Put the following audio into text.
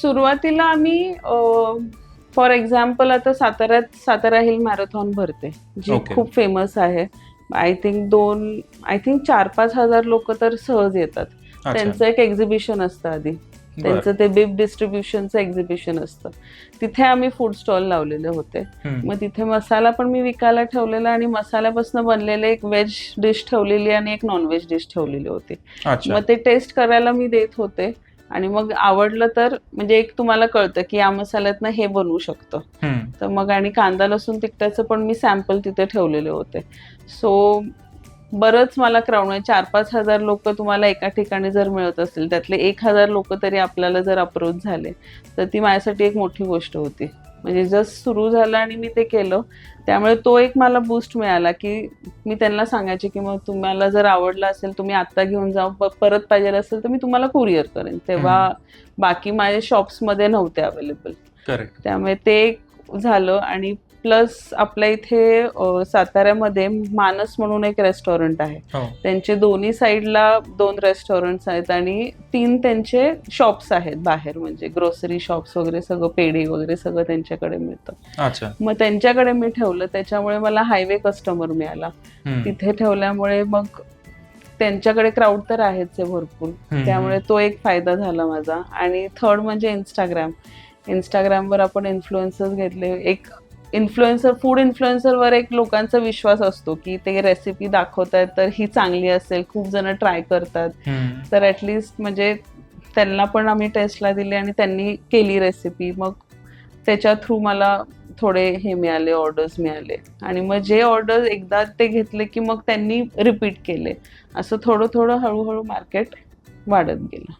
सुरुवातीला आम्ही for example आता साताऱ्यात सातारा हिल मॅरेथॉन भरते जी Okay. खूप फेमस आहे. आय थिंक दोन आय थिंक चार पाच हजार लोक तर सहज येतात. त्यांचं एक एक्झिबिशन असतं आधी. त्यांचं ते बिब डिस्ट्रीब्युशनचं एक्झिबिशन असतं. तिथे आम्ही फूड स्टॉल लावलेले होते. मग तिथे मसाला पण मी विकायला ठेवलेला आणि मसाल्यापासून बनलेले एक व्हेज डिश ठेवलेली आणि एक नॉन व्हेज डिश ठेवलेली होती. मग ते टेस्ट करायला मी देत होते. आणि मग आवडलं तर म्हणजे एक तुम्हाला कळतं की या मसाल्यातनं हे बनवू शकतं. तर मग आणि कांदा लसूण तिखटाचं पण मी सॅम्पल तिथे ठेवलेले होते. सो बरंच मला क्राऊड चार पाच हजार लोक तुम्हाला एका ठिकाणी जर मिळत असतील त्यातले एक हजार लोक तरी आपल्याला जर अप्रोच झाले तर ती माझ्यासाठी एक मोठी गोष्ट होती. म्हणजे जस्ट सुरू झालं आणि मी ते केलं त्यामुळे तो एक मला बूस्ट मिळाला की मी त्यांना सांगायचे की मग तुम्हाला जर आवडलं असेल तुम्ही आत्ता घेऊन जा प- परत पाहिजे असेल तर मी तुम्हाला कुरिअर करेन. तेव्हा बाकी माझ्या शॉप्समध्ये नव्हते अवेलेबल करेक्ट त्यामुळे ते एक झालं आणि प्लस आपल्या इथे साताऱ्यामध्ये मानस म्हणून एक रेस्टॉरंट आहे. हो. त्यांचे दोन्ही साईडला दोन रेस्टॉरंट्स आहेत आणि तीन त्यांचे शॉप्स आहेत बाहेर म्हणजे ग्रोसरी शॉप्स वगैरे सगळं पेढी वगैरे सगळं त्यांच्याकडे मिळतं. मग त्यांच्याकडे मी ठेवलं त्याच्यामुळे मला हायवे कस्टमर मिळाला. तिथे ठेवल्यामुळे मग त्यांच्याकडे क्राऊड तर आहेच आहे भरपूर. त्यामुळे तो एक फायदा झाला माझा. आणि थर्ड म्हणजे इंस्टाग्राम इंस्टाग्रामवर आपण इन्फ्लुएन्सर्स घेतले. एक इन्फ्लुएन्सर फूड इन्फ्लुएन्सरवर एक लोकांचा विश्वास असतो की ते रेसिपी दाखवतायत तर ही चांगली असेल खूप जण ट्राय करतात. तर ॲटलिस्ट म्हणजे त्यांना पण आम्ही टेस्टला दिली आणि त्यांनी केली रेसिपी मग त्याच्या थ्रू मला थोडे हे मिळाले ऑर्डर्स मिळाले. आणि मग जे ऑर्डर एकदा ते घेतले की मग त्यांनी रिपीट केले. असं थोडं थोडं हळूहळू मार्केट वाढत गेलं.